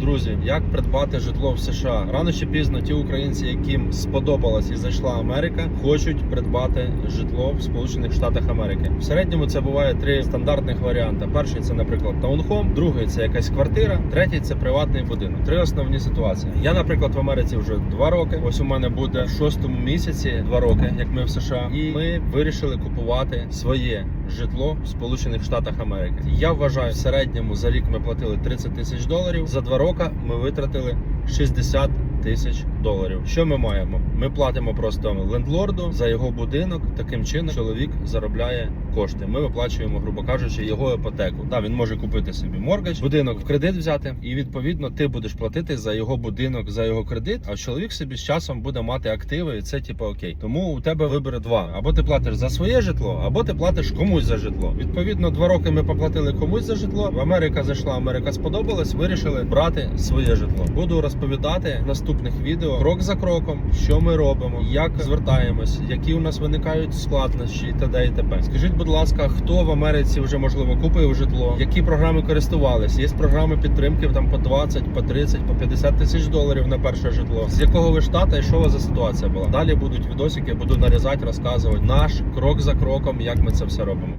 Друзі, як придбати житло в США? Рано чи пізно ті українці, яким сподобалась і зайшла Америка, хочуть придбати житло в Сполучених Штатах Америки. В середньому це буває три стандартних варіанти. Перший це, наприклад, таунхом, другий це якась квартира, третій це приватний будинок. Три основні ситуації. Я, наприклад, в Америці вже два роки. Ось у мене буде в шостому місяці два роки, як ми в США, і ми вирішили купувати своє житло в Сполучених Штатах Америки. Я вважаю, в середньому за рік ми платили 30 тисяч доларів. За два роки ми витратили 60 тисяч доларів. Що ми маємо? Ми платимо просто лендлорду за його будинок. Таким чином чоловік заробляє кошти. Ми виплачуємо, грубо кажучи, його іпотеку. Да, він може купити собі моргач, будинок в кредит взяти, і відповідно ти будеш платити за його будинок, за його кредит. А чоловік собі з часом буде мати активи, і це типу окей. Тому у тебе вибори два: або ти платиш за своє житло, або ти платиш комусь за житло. Відповідно, два роки ми поплатили комусь за житло. В Америка зайшла, Америка сподобалась. Вирішили брати своє житло. Буду розповідати в наступних відео крок за кроком, що ми робимо, як звертаємось, які у нас виникають складнощі і т.д. і т.п. Скажіть, будь ласка, хто в Америці вже можливо купив житло, які програми користувались? Є програми підтримки там по 20, по 30, по 50 тисяч доларів на перше житло. З якого ви штата і що у вас за ситуація була? Далі будуть відосики, буду нарізати, розказувати наш крок за кроком, як ми це все робимо.